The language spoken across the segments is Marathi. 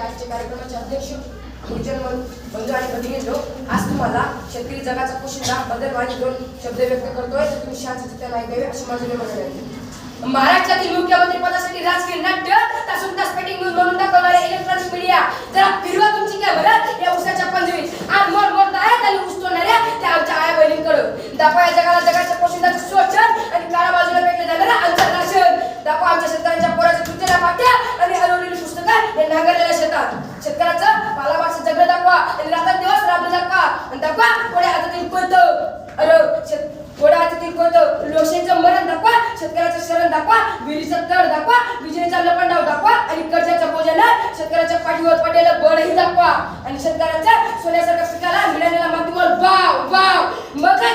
आजचे कार्यक्रमाचे अध्यक्ष गुरुजन बंधू आणि भगिनींनो आज तुम्हाला शेतकरी जगाचा कुशीला बदल आणि दोन शब्द व्यक्त करतोय तर तुम्ही शांत चित्ताने ऐकावे अशी माझी विनंती आहे. महाराष्ट्रातील मुख्यमंत्री पदासाठी राजकीय नाट्य दाखवा आणि आता कोण्या हातातील कोणतं? अरे शेत आता हातातील कोणतं? लोकशाहीचं मरण दाखवा शेतकऱ्याचं शरण दाखवा विहिरीचं तळ दाखवा विजेचा लपंडाव दाखवा आणि कर्जाच्या बोजाला शेतकऱ्याच्या पाठीवर पडलेलं बळही दाखवा. आणि शेतकऱ्याच्या सोन्यासारख्या पिकाला मिळालेला मातीवर वाव वाव. मग काय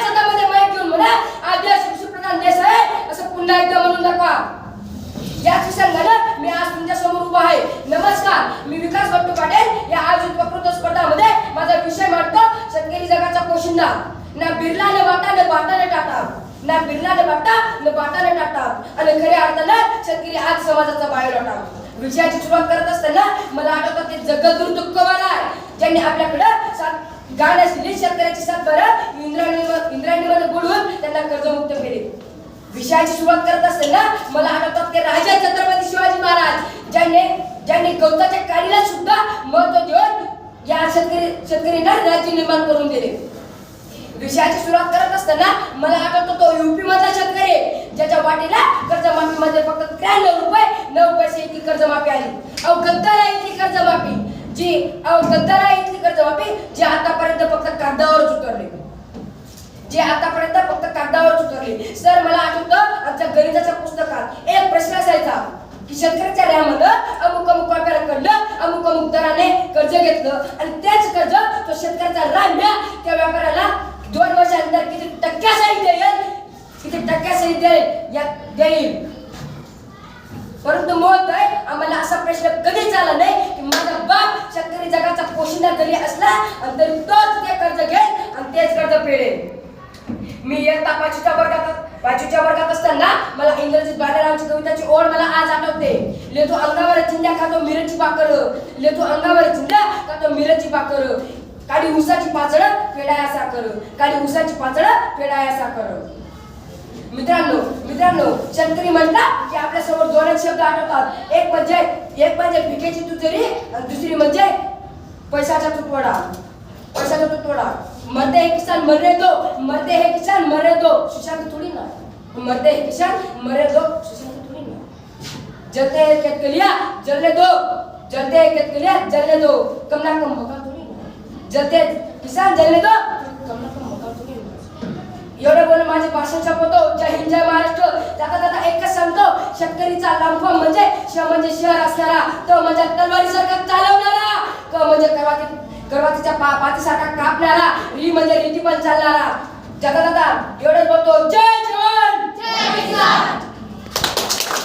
जगाचा ना बिर्ला न वाटा न बाटा न टाटा ना बिर्ला न वाटा न बाटा न टाटा आणि खऱ्या अर्थानं शेतकरी आज समाजाचा बायोडाटा विषयाची सुरुवात करत असताना मला आठवतात ते जगद्गुरु तुकोबाला आहे ज्यांनी आपल्याकडं सात गाण्यास लिहिली शेतकऱ्याची सात बरं इंद्राणी इंद्रायणीमध्ये बुडवून त्यांना कर्जमुक्त केले विषयाची सुरुवात करत असताना मला आठवतात की राजा छत्रपती शिवाजी महाराज ज्यांनी ज्यांनी गवताच्या काडीला सुद्धा महत्त्व देऊन या शेतकरी शेतकऱ्यांना राज्य निर्माण करून दिले विषयाची सुरुवात करत असताना मला आठवतो तो युपी मधला शेतकरी ज्याच्या वाटेला कर्जमाफीमध्ये फक्त त्र्याण्णव रुपये नऊ पैसे इतकी कर्जमाफी आली. अहो गद्दारा इतकी कर्जमाफी. जी अहो गद्दारा इतकी कर्जमाफी जी आतापर्यंत फक्त कागदावरच उतरली. जे आतापर्यंत फक्त कागदावर उतरले. सर मला आठवतं आमच्या गणिताच्या पुस्तकात एक प्रश्न असायचा की शेतकऱ्याच्या रॅमनं अमुक अमुक व्यापाऱ्याकडनं अमुक अमुक दराने कर्ज घेतलं आणि तेच कर्ज तो शेतकऱ्याचा राम्या त्या व्यापाऱ्याला दोन वर्षानंतर किती टक्क्यासाठी देईल किती टक्क्यासहित देईल या देईल. परंतु महोदय आम्हाला असा प्रश्न कधीच आला नाही की माझा बाप शेतकरी जगाचा पोशिंदा जरी असला आणि तरी तोच ते कर्ज घेईल आणि तेच कर्ज फेडेल. मी इयत्ता पाचवीच्या वर्गात पाचवीच्या वर्गात असताना मला इंग्रजीत बालेरावची कविताची ओढ मला आज आठवते. लेतो अंगावर चिंध्या खातो मिरची पाकर. लेतो अंगावर चिंध्या खातो मिरची पाकर. काढी उसाची पाचळ फेडाया कर काढी उसाची पाचळ फेडाया कर मित्रांनो मित्रांनो शेतकरी म्हणला की आपल्यासमोर दोनच शब्द आठवतात एक म्हणजे एक म्हणजे पिकेची तुतरी दुसरी म्हणजे पैशाचा तुटवडा. पैशाचा तुटवडा. मरते हे किसान मरे दो मरते हे किसान मरे दो सुशांत थोडी ना. मरते हे किसान मरे दो सुशांत थोडी ना. जलते खेत के लिया जलने दो जलते हैं खेत के लिया जलने दो कम ना कम होगा थोडी जलते किसान जलने दो कम ना कम मका थोडी ना एवढं बोलून माझे भाषण संपवतो जय हिंद जय महाराष्ट्र. जाता जाता एकच सांगतो शेतकरीचा लांब म्हणजे श म्हणजे शहर असणारा तो म्हणजे तलवारी सरकार चालवणारा क म्हणजे करवाती करवातीच्या पा पातीसारखा कापणारा री म्हणजे रीती पण चालणारा. जाता जाता एवढंच बोलतो. जय जवान! जय किसान!